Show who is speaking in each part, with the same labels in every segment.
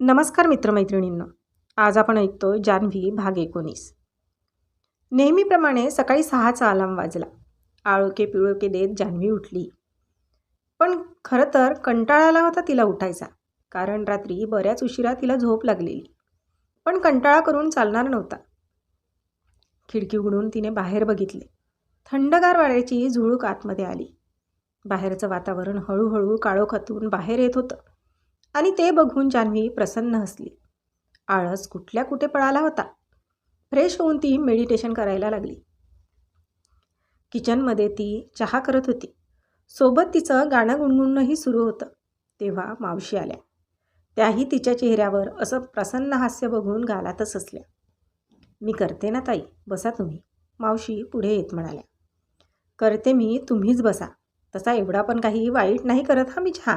Speaker 1: नमस्कार मित्रमैत्रिणींना. आज आपण ऐकतो जान्हवी भाग एकोणीस. नेहमीप्रमाणे सकाळी सहाचा अलाम वाजला. आळोके पिळोके देत जान्हवी उठली. पण खरं तर कंटाळा आला होता तिला उठायचा. कारण रात्री बऱ्याच उशिरा तिला झोप लागलेली. पण कंटाळा करून चालणार नव्हता. खिडकी उघडून तिने बाहेर बघितले. थंडगार वाऱ्याची झुळूक आतमध्ये आली. बाहेरचं वातावरण हळूहळू काळोखातून बाहेर येत होतं. आणि ते बघून जान्हवी प्रसन्न हसली. आळस कुठल्या कुठे पळाला होता? फ्रेश होऊन ती मेडिटेशन करायला लागली. किचनमध्ये ती चहा करत होती. सोबत तिचं गाणं गुणगुणणंही सुरू होतं. तेव्हा मावशी आल्या. त्याही तिच्या चेहऱ्यावर असं प्रसन्न हास्य बघून गालातच असल्या मी करते ना ताई बसा तुम्ही. मावशी पुढे येत म्हणाल्या. करते मी तुम्हीच बसा. तसा एवढा पण काही वाईट नाही करत हा मी चहा.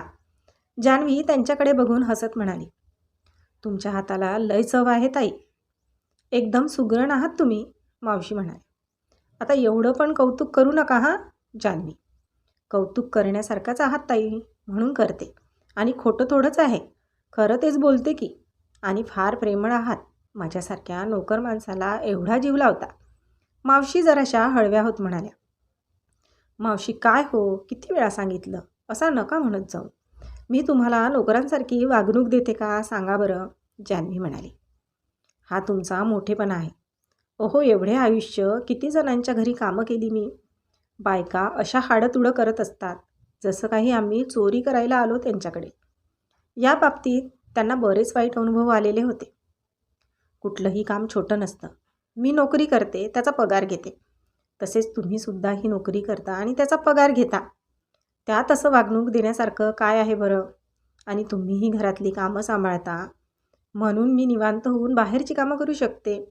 Speaker 1: जान्हवी त्यांच्याकडे बघून हसत म्हणाली. तुमच्या हाताला लय चव आहे ताई. एकदम सुगरण आहात तुम्ही मावशी म्हणाले. आता एवढं पण कौतुक करू नका हां जान्हवी कौतुक करण्यासारखाच आहात ताई म्हणून करते. आणि खोटं थोडंच आहे. खरं तेच बोलते की आणि फार प्रेमळ आहात. माझ्यासारख्या नोकर माणसाला एवढा जीव लावता. मावशी जराशा हळव्या होत म्हणाल्या. मावशी काय हो किती वेळा सांगितलं? असा नका म्हणत जाऊ. मी तुम्हाला नोकरांसारखी वागणूक देते का सांगा बरं जान्हवी म्हणाली. हा तुमचा मोठेपणा आहे. ओहो एवढे आयुष्य किती जणांच्या घरी कामं केली मी. बायका अशा हाडतुडं करत असतात जसं काही आम्ही चोरी करायला आलो त्यांच्याकडे. या बाबतीत त्यांना बरेच वाईट अनुभव आलेले होते. कुठलंही काम छोटं नसतं. मी नोकरी करते त्याचा पगार घेते. तसेच तुम्हीसुद्धा ही नोकरी करता आणि त्याचा पगार घेता. त्यात असं वागणूक देण्यासारखं काय आहे बरं? आणि तुम्हीही घरातली कामं सांभाळता. म्हणून मी निवांत होऊन बाहेरची कामं करू शकते.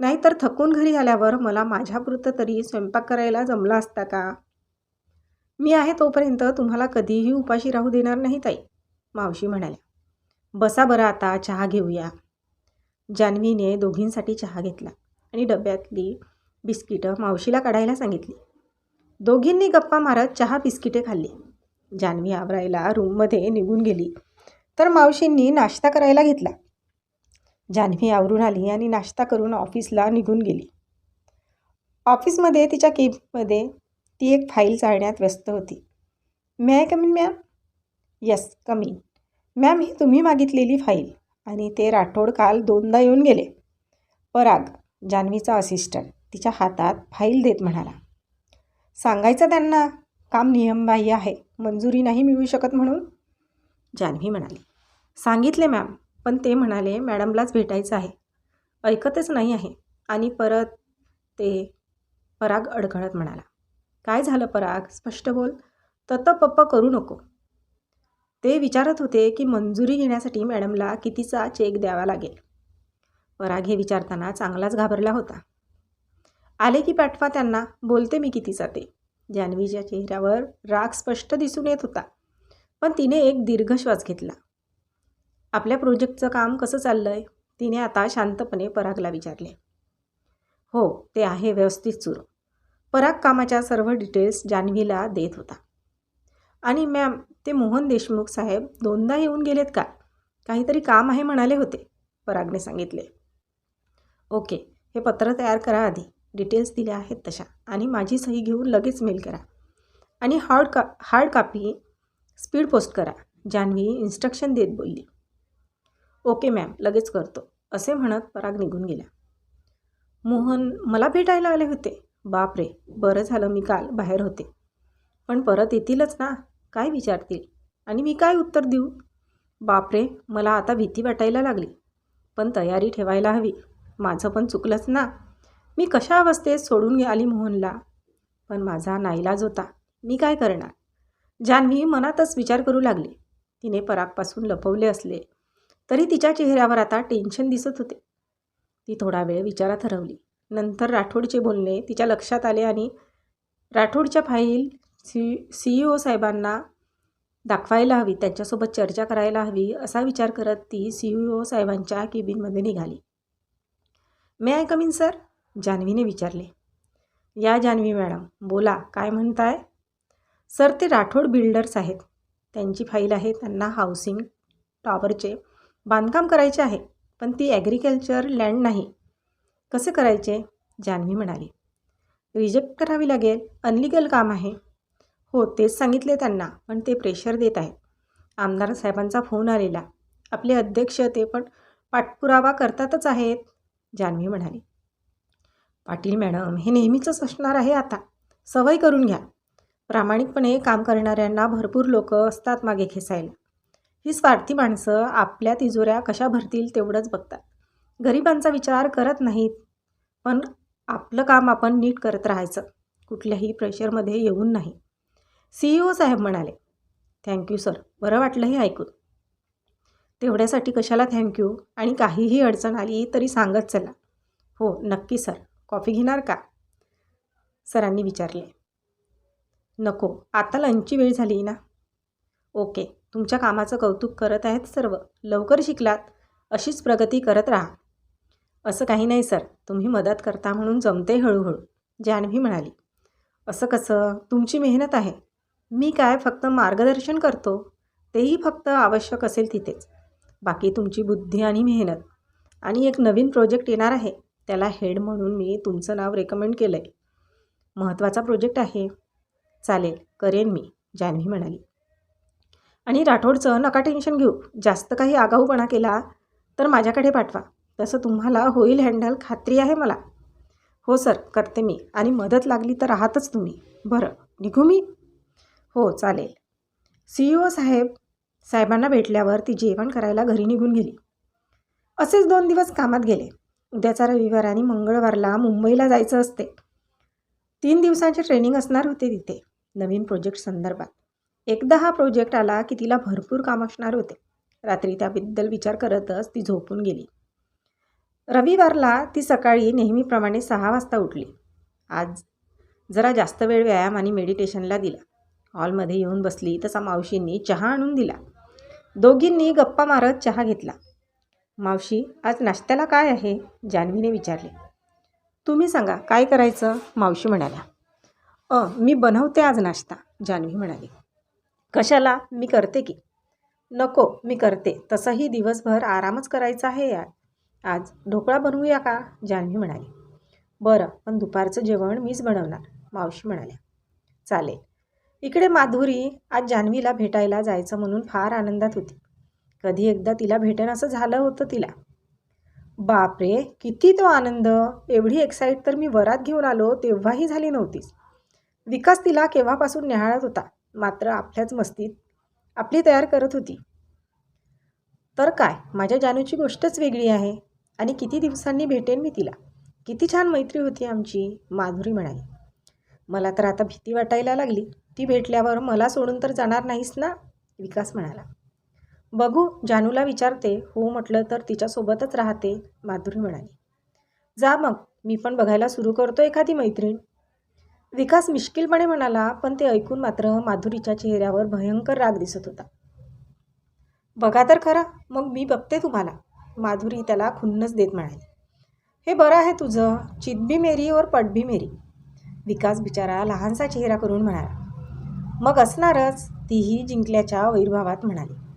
Speaker 1: नाहीतर थकून घरी आल्यावर मला माझ्यापुरतं तरी स्वयंपाक करायला जमला असता का? मी आहे तोपर्यंत तुम्हाला कधीही उपाशी राहू देणार नाही ताई मावशी म्हणाल्या. बसा बरं आता चहा घेऊया. जान्हवीने दोघींसाठी चहा घेतला आणि डब्यातली बिस्किटं मावशीला काढायला सांगितली. दोघींनी गप्पा मारत चहा बिस्किटे खाल्ली. जान्हवी आवरायला रूममध्ये निघून गेली. तर मावशींनी नाश्ता करायला घेतला. जान्हवी आवरून आली आणि नाश्ता करून ऑफिसला निघून गेली. ऑफिसमध्ये तिच्या केबमध्ये ती एक फाईल चाळण्यात व्यस्त होती. Ma'am come in ma'am yes come in ma'am ही तुम्ही मागितलेली फाईल आणि ते राठोड काल दोनदा येऊन गेले. पराग जान्हवीचा असिस्टंट तिच्या हातात फाईल देत म्हणाला. सांगायचं त्यांना काम नियमबाह्य आहे मंजुरी नाही मिळू शकत म्हणून? जान्हवी म्हणाली. सांगितले मॅम पण ते म्हणाले मॅडमलाच भेटायचं आहे. ऐकतच नाही आहे. आणि परत ते पराग अडखळत म्हणाला. काय झालं पराग? स्पष्ट बोल. तत पप्पा करू नको. ते विचारत होते की मंजुरी घेण्यासाठी मॅडमला कितीचा चेक द्यावा लागेल. पराग हे विचारताना चांगलाच घाबरला होता. आले की पाठवा त्यांना बोलते मी किती जाते. जान्हवीच्या चेहऱ्यावर राग स्पष्ट दिसून येत होता पण तिने एक दीर्घ श्वास घेतला. आपल्या प्रोजेक्टचं काम कसं चाललं आहे तिने आता शांतपणे परागला विचारले. हो ते आहे व्यवस्थित सुरू. पराग कामाच्या सर्व डिटेल्स जान्हवीला देत होता. आणि मॅम ते मोहन देशमुख साहेब दोनदा येऊन गेलेत का? काहीतरी काम आहे म्हणाले होते परागने सांगितले. ओके हे पत्र तयार करा आधी. डिटेल्स दिल्या आहेत तशा. आणि माझी सही घेऊन लगेच मेल करा. आणि हार्ड का हार्ड कापी स्पीड पोस्ट करा जान्हवी इन्स्ट्रक्शन देत बोलली. ओके मॅम लगेच करतो. असे म्हणत पराग निघून गेला. मोहन मला भेटायला आले होते. बाप रे बरं झालं मी काल बाहेर होते. पण परत येतीलच ना? काय विचारतील? आणि मी काय उत्तर देऊ? बापरे मला आता भीती वाटायला लागली. पण तयारी ठेवायला हवी. माझं पण चुकलंच ना. मी कशा अवस्थेत सोडून आली मोहनला? पण माझा नाईलाज होता. मी काय करणार? जान्हवी मनातच विचार करू लागली. तिने परागपासून लपवले असले तरी तिच्या चेहऱ्यावर आता टेन्शन दिसत होते. ती थोडा वेळ विचारात हरवली. नंतर राठोडचे बोलणे तिच्या लक्षात आले आणि राठोडच्या file C C E O साहेबांना दाखवायला हवी त्यांच्यासोबत चर्चा करायला हवी असा विचार करत ती सी ई ओ साहेबांच्या केबिनमध्ये निघाली may I come in sir जान्हवीने विचारले. या जान्हवी मॅडम बोला काय म्हणताय? सर ते राठोड बिल्डर्स आहेत. त्यांची फाईल आहे त्यांना हाऊसिंग टॉवरचे बांधकाम करायचे आहे पण ती ॲग्रिकल्चर लँड नाही. कसे करायचे? जान्हवी म्हणाली. रिजेक्ट करावी लागेल अनलिगल काम आहे. हो तेच सांगितले त्यांना पण ते प्रेशर देत आहेत. आमदार साहेबांचा फोन आलेला. आपले अध्यक्ष ते पण पाठपुरावा करतातच आहेत जान्हवी म्हणाली. पाटील मॅडम हे नेहमीचंच असणार आहे आता. सवय करून घ्या. प्रामाणिकपणे काम करणाऱ्यांना भरपूर लोक असतात मागे खेचायला. ही स्वार्थी माणसं आपल्या तिजोऱ्या कशा भरतील तेवढंच बघतात. गरिबांचा विचार करत नाहीत पण आपलं काम आपण नीट करत राहायचं. कुठल्याही प्रेशरमध्ये येऊन नाही. सी ओ साहेब म्हणाले थँक्यू सर बरं वाटलं हे ऐकून. तेवढ्यासाठी कशाला थँक्यू आणि काहीही अडचण आली तरी सांगत चला. हो नक्की सर. कॉफी घेणार का? सरांनी विचारले. नको आता लंचची वेळ झाली ना. ओके तुमच्या कामाचं कौतुक करत आहेत सर्व. लवकर शिकलात अशीच प्रगती करत राहा. असं काही नाही सर. तुम्ही मदत करता म्हणून जमते हळूहळू जान्हवी म्हणाली. असं कसं? तुमची मेहनत आहे. मी काय फक्त मार्गदर्शन करतो? तेही फक्त आवश्यक असेल तिथेच. बाकी तुमची बुद्धी आणि मेहनत. आणि एक नवीन प्रोजेक्ट येणार आहे. त्याला हेड म्हणून मी तुमचं नाव रेकमेंड केलं आहे महत्त्वाचा प्रोजेक्ट आहे. चालेल करेन मी जान्हवी म्हणाली. आणि राठोडचं नका टेन्शन घेऊ. जास्त काही आगाऊपणा केला तर माझ्याकडे पाठवा. तसं तुम्हाला होईल हँडल खात्री आहे मला. हो सर करते मी. आणि मदत लागली तर राहतच तुम्ही. बरं निघू मी? हो चालेल. सी ओ साहेब साहेबांना भेटल्यावर ती जेवण करायला घरी निघून गेली. असेच दोन दिवस कामात गेले. उद्याचा रविवार आणि मंगळवारला मुंबईला जायचं असते. तीन दिवसांचे ट्रेनिंग असणार होते तिथे नवीन प्रोजेक्ट संदर्भात. एकदा हा प्रोजेक्ट आला की तिला भरपूर काम असणार होते. रात्री त्याबद्दल विचार करतच ती झोपून गेली. रविवारला ती सकाळी नेहमीप्रमाणे सहा वाजता उठली. आज जरा जास्त वेळ व्यायाम आणि मेडिटेशनला दिला. हॉलमध्ये येऊन बसली तसा मावशींनी चहा आणून दिला. दोघींनी गप्पा मारत चहा घेतला. मावशी आज नाश्त्याला काय आहे? जान्हवीने विचारले. तुम्ही सांगा काय करायचं? मावशी म्हणाल्या. अ मी बनवते आज नाश्ता जान्हवी म्हणाली. कशाला? मी करते की. नको मी करते. तसंही दिवसभर आरामच करायचा आहे यार. आज ढोकळा बनवूया का? जान्हवी म्हणाली. बरं पण दुपारचं जेवण मीच बनवणार मावशी म्हणाल्या. चालेल. इकडे माधुरी आज जान्हवीला भेटायला जायचं म्हणून फार आनंदात होती. कधी एकदा तिला भेटेन असं झालं होतं तिला. बापरे किती तो आनंद. एवढी एक्साईट तर मी वरात घेऊन आलो तेव्हाही झाली नव्हतीच. विकास तिला केव्हापासून निहाळत होता? मात्र आपल्याच मस्तीत आपली तयार करत होती. तर काय? माझ्या जानूची गोष्टच वेगळी आहे. आणि किती दिवसांनी भेटेन मी तिला? किती छान मैत्री होती आमची माधुरी म्हणाली. मला तर आता भीती वाटायला लागली. ती भेटल्यावर मला सोडून तर जाणार नाहीस ना? विकास म्हणाला. बघू जानूला विचारते हो म्हटलं तर तिच्यासोबतच राहते माधुरी म्हणाली. जा मग मी पण बघायला सुरू करतो एखादी मैत्रीण. विकास मिश्किलपणे म्हणाला पण ते ऐकून मात्र माधुरीच्या चेहऱ्यावर भयंकर राग दिसत होता. बघा तर खरा मग मी बघते तुम्हाला माधुरी त्याला खुन्नच देत म्हणाली. हे बरं आहे तुझं चितबी मेरी और पटबी मेरी. विकास बिचारा लहानसा चेहरा करून म्हणाला. मग असणारच तीही जिंकल्याच्या वैरभावात म्हणाली.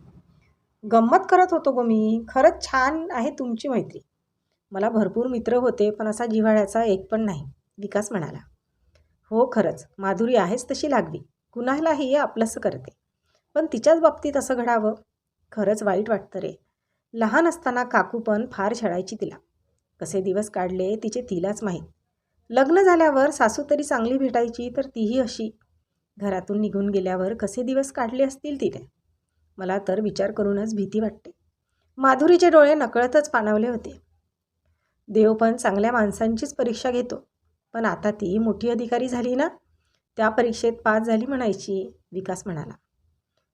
Speaker 1: गंमत करत होतो गो मी. खरंच छान आहे तुमची मैत्री. मला भरपूर मित्र होते पण असा जिव्हाळ्याचा एक पण नाही विकास म्हणाला. हो खरंच. माधुरी आहेच तशी लागवी. कुणालाही आपलंसं करते. पण तिच्याच बाबतीत असं घडावं? खरंच वाईट वाटतं रे. लहान असताना काकू पण फार छळायची तिला. कसे दिवस काढले तिचे तिलाच माहीत. लग्न झाल्यावर सासू तरी चांगली भेटायची तर तीही अशी. घरातून निघून गेल्यावर कसे दिवस काढले असतील तिने मला तर विचार करूनच भीती वाटते. माधुरीचे डोळे नकळतच पाणावले होते. देव पण चांगल्या माणसांचीच परीक्षा घेतो. पण आता ती मोठी अधिकारी झाली ना? त्या परीक्षेत पास झाली म्हणायची विकास म्हणाला.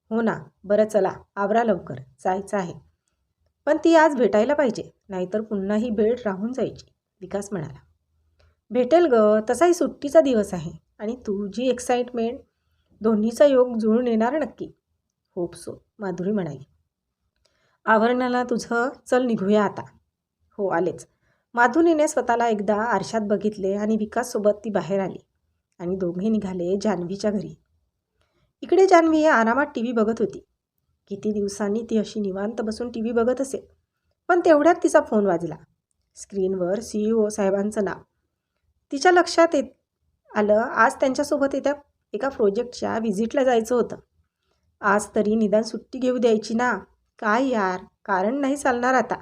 Speaker 1: हो ना बरं चला आवरा लवकर जायचं आहे. पण ती आज भेटायला पाहिजे नाहीतर पुन्हा ही भेट राहून जायची विकास म्हणाला. भेटेल ग तसाही सुट्टीचा दिवस आहे. आणि तुझी एक्साइटमेंट दोन्हीचा योग जुळून येणार नक्की. होप सो माधुरी म्हणाली. आवरणाला तुझं चल निघूया आता. हो आलेच. माधुरीने स्वतःला एकदा आरशात बघितले आणि विकाससोबत ती बाहेर आली आणि दोघे निघाले जान्हवीच्या घरी. इकडे जान्हवी आरामात टी व्ही बघत होती. किती दिवसांनी ती अशी निवांत बसून टी व्ही बघत असे पण तेवढ्यात तिचा फोन वाजला. स्क्रीनवर सी ई ओ साहेबांचं नाव. तिच्या लक्षात येत आलं आज त्यांच्यासोबत येत्या एका प्रोजेक्टच्या व्हिजिटला जायचं होतं. आज तरी निदान सुट्टी घेऊ द्यायची ना? काय यार? कारण नाही चालणार आता.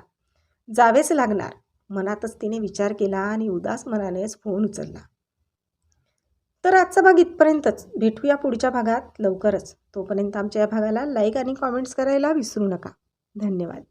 Speaker 1: जावेच लागणार. मनातच तिने विचार केला आणि उदास मनानेच फोन उचलला. तर आजचा भाग इथपर्यंतच. भेटूया पुढच्या भागात लवकरच. तोपर्यंत आमच्या या भागाला लाईक आणि कॉमेंट्स करायला विसरू नका. धन्यवाद.